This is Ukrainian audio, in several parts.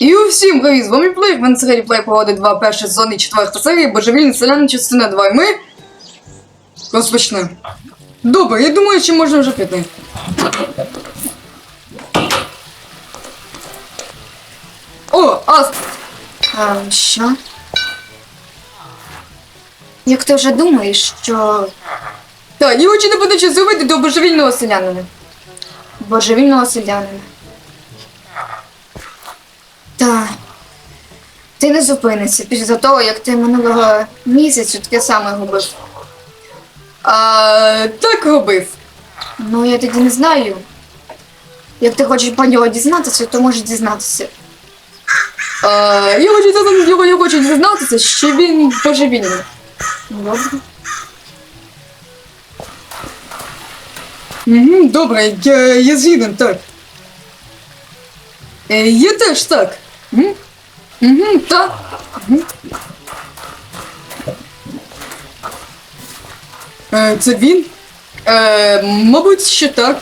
І усім привіт, з вами Плей, в серії Плей проводить 2 перші сезон і четверта серія, Божевільний селян, частина 2, і ми розпочнемо. Добре, я думаю, що можна вже піти. О, Аст! А, що? Як ти вже думаєш, що Так, я хочу не буде час зробити до божевільного селянина. божевільного селянина? Та ти не зупинишся після того, як ти минулого місяцю таке саме робив. А, так робив. Ну, я тоді не знаю. Як ти хочеш про нього дізнатися, то можеш дізнатися. А, я хочу його, я хочу дізнатися, що він божевільний. Добре. Угу, добре, я, я згіден, так. Е, я теж так. Угу так. Угу. Е, це він? Е, мабуть, що так.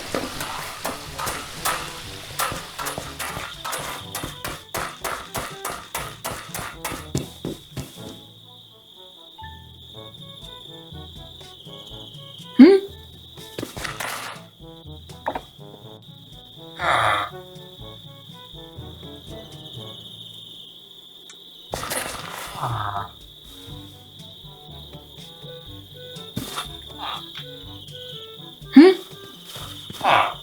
は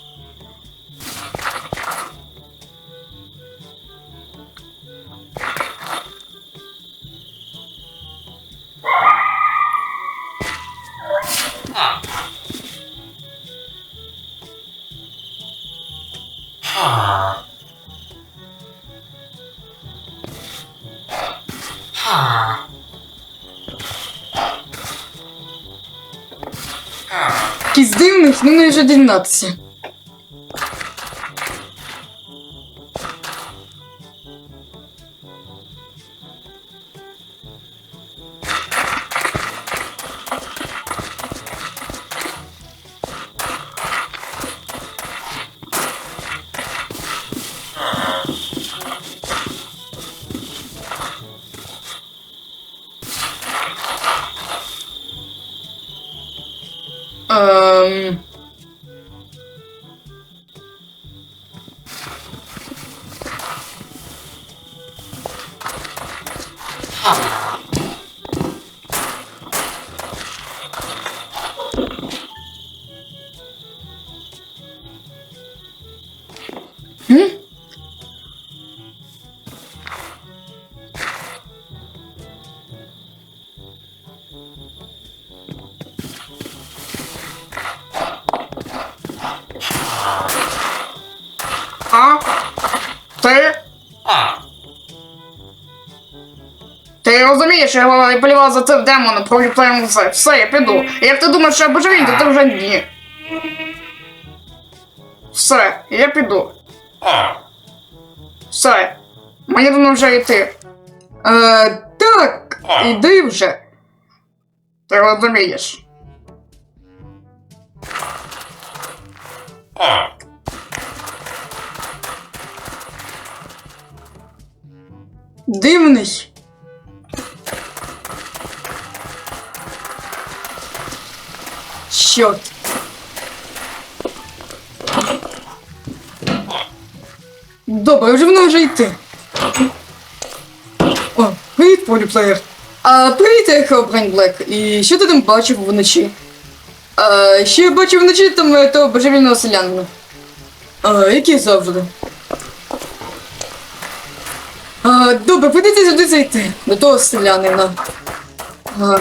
あ。Якийсь дивний, ну не вже 11. Um. А? Ти? А. Ти розумієш, що я полював за цим демоном, пролітаємо все. Все, я піду. Як ти думаєш, що я божевільний, то ти вже ні. Все, я піду. Все. Мені давно вже йти. Е, так, іди вже. Ти розумієш. Дивний. Чорт. Добре, вже воно вже йти. О, привіт, поліплеєр. А, привіт, я Хелбрейн Блек. І що ти там бачив вночі? А, що я бачив вночі там е, того божевільного селянина. А, який завжди. А, добре, прийдеться сюди зайти. До того селянина. А.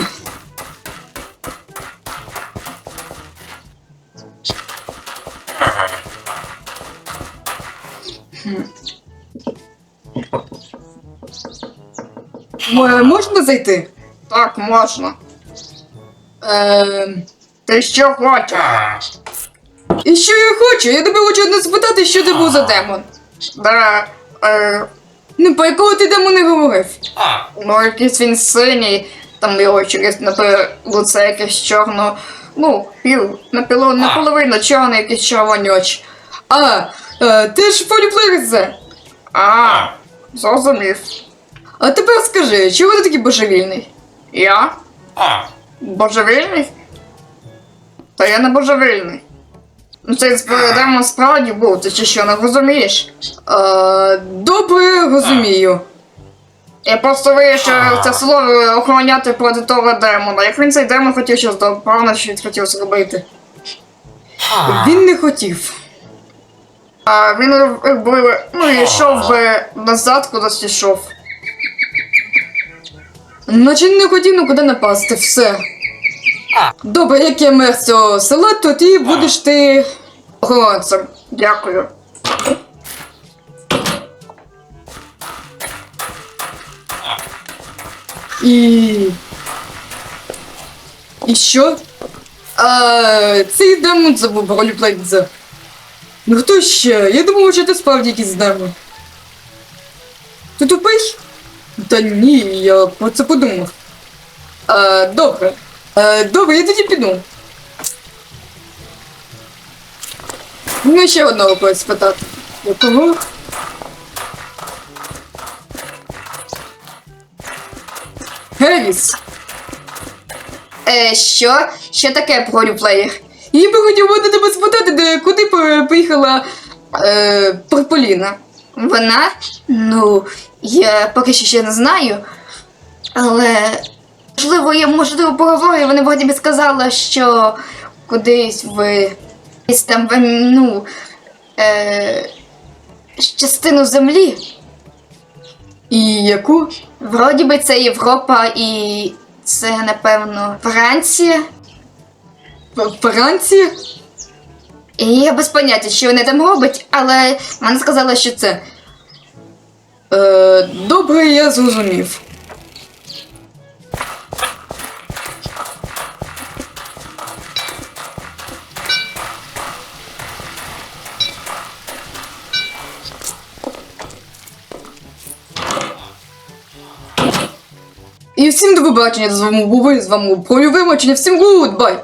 М- Можна зайти? Так, можна. Ем, Ти що хочеш? і що я хочу? Я тебе хочу одне спитати, що ти був за демон. Да, е, Ну, по якого ти демон не говорив? А. ну якийсь він синій, там його через напи- лице якесь чорно. Ну, пів, напіло, наполовину чорний, якийсь червоні очі. А, е, ти ж поліплеєр це. А, зрозумів. А тепер скажи, чого ти такий божевільний? Я? А. Божевільний? Та я не божевільний. Ну цей демон справді був, ти чи що не розумієш? А, добре, розумію. Я просто вирішив це село охороняти проти того демона. Як він цей демон хотів щось до певно, що він хотів зробити. Він не хотів. А він якби, ну, йшов би назад, кудись йшов. Наче не хотів нікуди напасти, все. Добре, як я мер цього села, то ти будеш ти. Охоронцем. Дякую. І. І що? А, цей демон забув роліплейдзе. Ну хто ще? Я думав, що ти справді якийсь демон. Ти тупий? Та ні, я про це подумав. А, добре. А, добре, я тоді піду. Ну, ще одного когось спитати. Якого? Гевіс. Е, що? Що таке пролюплеєр? Я би хотів би тебе спитати, де куди поїхала е, Парполіна. Вона? Ну, я поки що ще не знаю. Але можливо, я можливо поговорю, вона вроді би сказала, що кудись в десь там ну, е, частину землі. І яку? Вроді би це Європа і це, напевно, Франція. Франція? І я без поняття, що вони там роблять, але вона сказала, що це. Е, добре, я зрозумів. І всім до побачення з вами був, з вами Полю Вимочення. Всім гудбай!